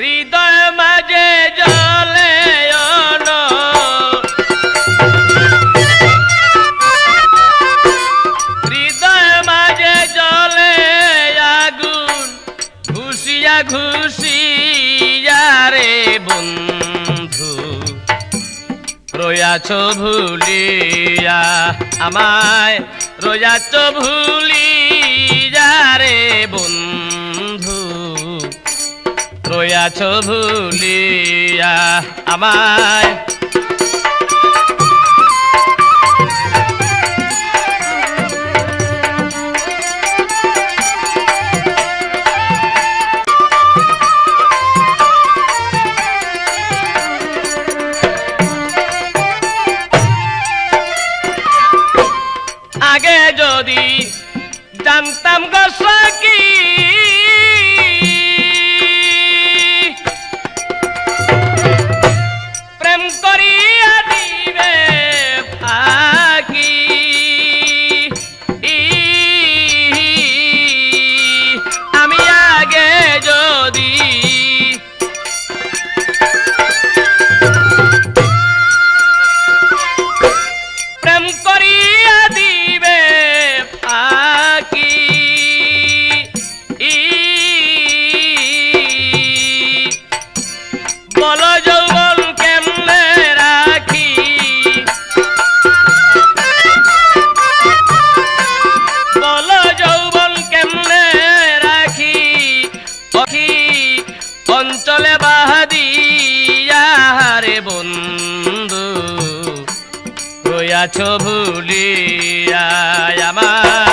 হৃদয় on হৃদয় মাঝে জলে রয়াছ ভুলিয়া আমায় রয়াছ ভুলিয়া রে বন্ধু। রয়াছ ভুলিয়া আমায়। আগে যদি জানতাম গোসাকি রয়াছ ভুলিয়া আমায়।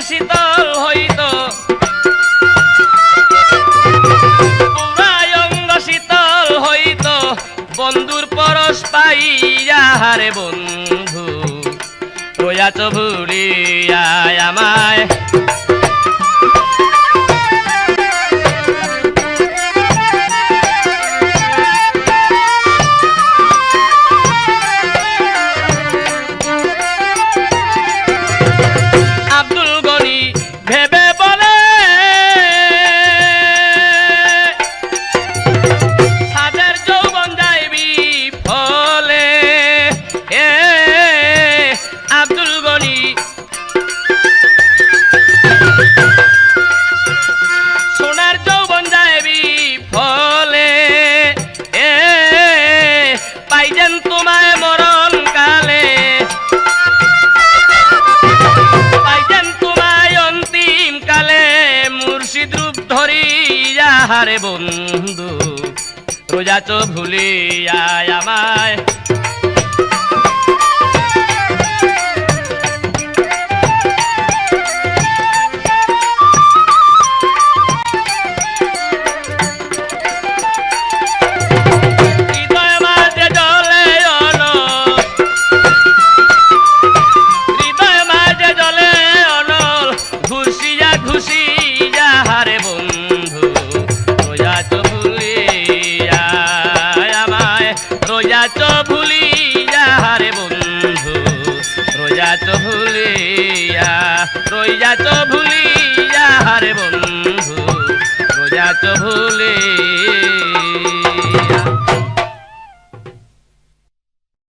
শীতল হইত। পুরায়ঙ্গ শীতল হইত। বন্ধুর পরশ পাইয়া রে বন্ধু রয়াচ ভুলিয়া আমায়। হারে বন্ধু রোজা তো ভুলিয়া আমায়। ভুলিয়া রইয়া তো ভুলিয়া হারে বন্ধু রোজা তো ভুলিয়া।